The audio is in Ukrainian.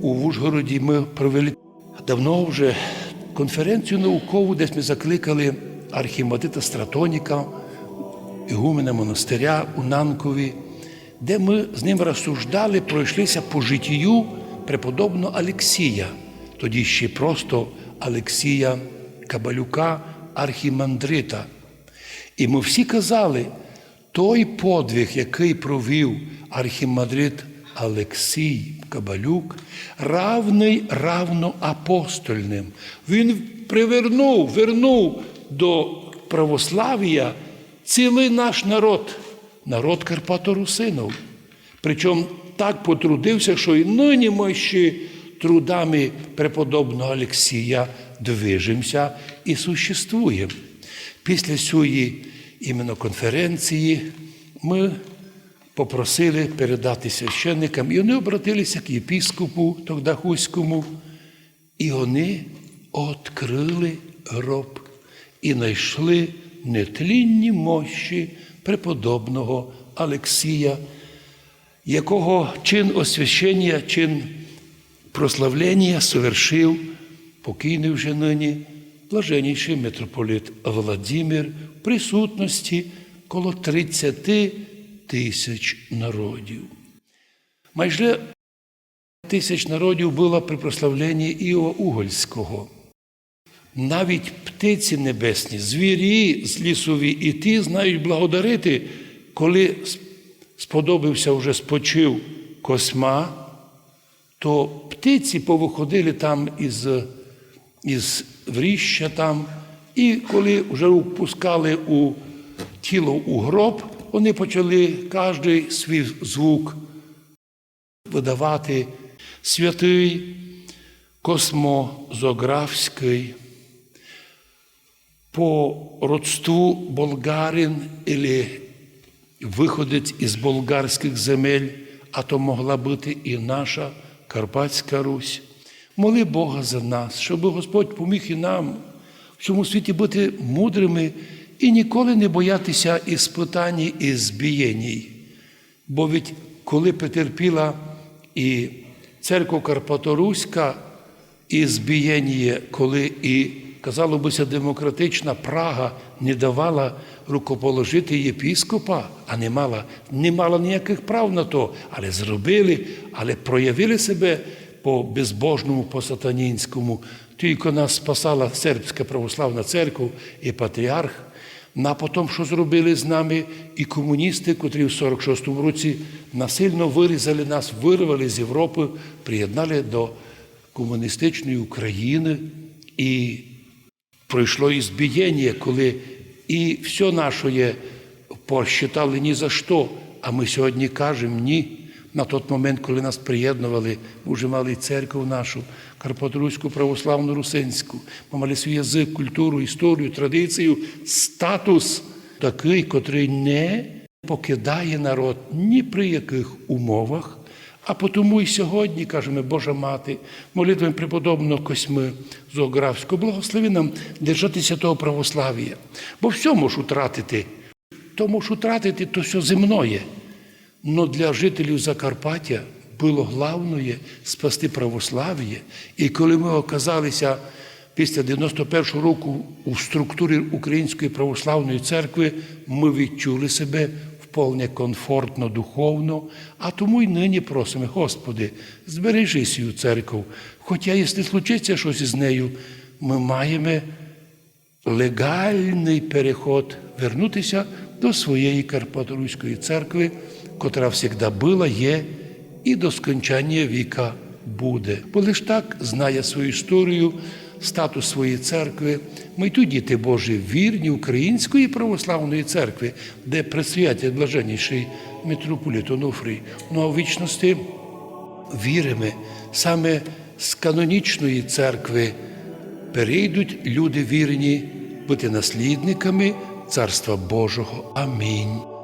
у Ужгороді ми провели давно вже конференцію наукову, десь ми закликали архімандрита Стратоніка, ігумена монастиря у Нанкові, де ми з ним розсуждали, пройшлися по життю преподобного Алексія, тоді ще просто Алексія Кабалюка, архімандрита. І ми всі казали, той подвиг, який провів архімандрит Олексій Кабалюк, равний равно апостольним. Він привернув, вернув до православ'я цілий наш народ, народ Карпаторусинов. Причому так потрудився, що і нині ми ще трудами преподобного Олексія движемося і существуємо. Після цієї іменно конференції ми попросили передати священникам, і вони обратилися к єпіскопу Тогдахуському, і вони відкрили гроб і знайшли нетлінні мощі преподобного Алексія, якого чин освящення, чин прославлення совершив покійний вже нині блаженніший митрополит Владимир в присутності коло 30 тисяч народів. Майже тисяч народів було при прославленні Іова Угольського. Навіть птиці небесні, звірі з лісові і ті знають благодарити, коли сподобався вже спочив косма, то птиці повиходили там із, із вріща там, і коли вже впускали у тіло у гроб, вони почали кожен свій звук видавати святий Космозографський, по родству болгарин или виходець із болгарських земель, а то могла бути і наша Карпатська Русь. Моли Бога за нас, щоб Господь поміг і нам в цьому світі бути мудрими і ніколи не боятися іспитань і збієній. Бо від коли претерпіла і церква Карпаторуська, і збієння, коли і, казало бися, демократична Прага не давала рукоположити єпіскопа, а не мала, не мала ніяких прав на то, але зробили, але проявили себе по безбожному, по сатанінському. Тільки нас спасала сербська православна церква і патріарх. На потім, що зробили з нами і комуністи, котрі в 46-му році насильно вирізали нас, вирвали з Європи, приєднали до комуністичної України і пройшло і збієння, коли і все наше посчитали ні за що, а ми сьогодні кажемо ні. На той момент, коли нас приєднували, ми вже мали церкву нашу, Карпатруську православну русинську. Ми мали свій язик, культуру, історію, традицію, статус такий, котрий не покидає народ ні при яких умовах. А тому і сьогодні, кажемо, Божа Мати, молитвами преподобного Косьми Зоографського, благослови нам держатися того православ'я. Бо все можеш втратити. То можеш втратити, то все земное. Но для жителів Закарпаття було головне спасти православ'я. І коли ми оказалися після 91-го року у структурі Української православної церкви, ми відчули себе вполне комфортно, духовно, а тому й нині просимо, Господи, збережи свою церкву. Хоча, якщо случиться щось із нею, ми маємо легальний переход вернутися до своєї Карпаторуської церкви, котра завжди була, є і до скончання віка буде. Бо лиш так знає свою історію, статус своєї церкви. Ми тут діти Божі, вірні Української православної церкви, де присвятять блаженніший митрополит Онуфрій. Ну а в вічності віримо саме з канонічної церкви перейдуть люди вірні бути наслідниками Царства Божого. Амінь.